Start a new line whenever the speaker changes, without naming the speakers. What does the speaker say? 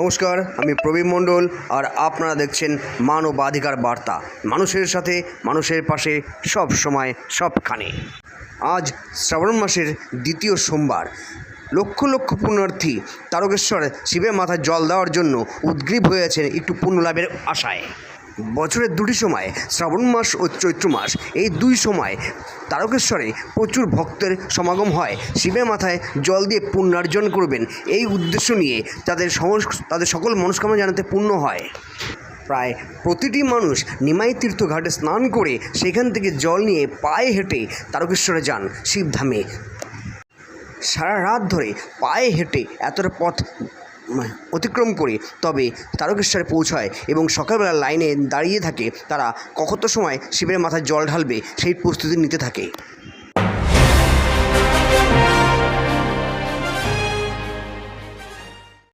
নমস্কার, আমি প্রবীণ মণ্ডল আর আপনারা দেখছেন মানবাধিকার বার্তা। মানুষের সাথে, মানুষের পাশে, সব সময়, সবখানে। আজ শ্রাবণ মাসের দ্বিতীয় সোমবার। লক্ষ লক্ষ পুণ্যার্থী তারকেশ্বর শিবের মাথায় জল দেওয়ার জন্য উদ্গ্রীব হয়ে আছেন একটু পুণ্য লাভের আশায়। বছরের দুটি সময়, শ্রাবণ মাস ও চৈত্র মাস। এই দুই সময় তারকেশ্বরে প্রচুর ভক্তের সমাগম হয়। শিবের মাথায় জল দিয়ে পুণ্যার্জন করবেন। এই উদ্দেশ্য নিয়ে তাদের তাদের সকল মনস্কামনা জানাতে পূর্ণ হয়। প্রায় প্রতিটি মানুষ নিমাই তীর্থ ঘাটে স্নান করে সেখান থেকে জল নিয়ে পায়ে হেঁটে তারকেশ্বরে যান শিবধামে। সারা রাত ধরে পায়ে হেঁটে এতটা পথ অতিক্রম করে তবে তারকেশ্বরে পৌঁছায় এবং সকালবেলা লাইনে দাঁড়িয়ে থাকে। তারা কত সময় শিবের মাথায় জল ঢালবে, সেই প্রস্তুতি নিতে থাকে।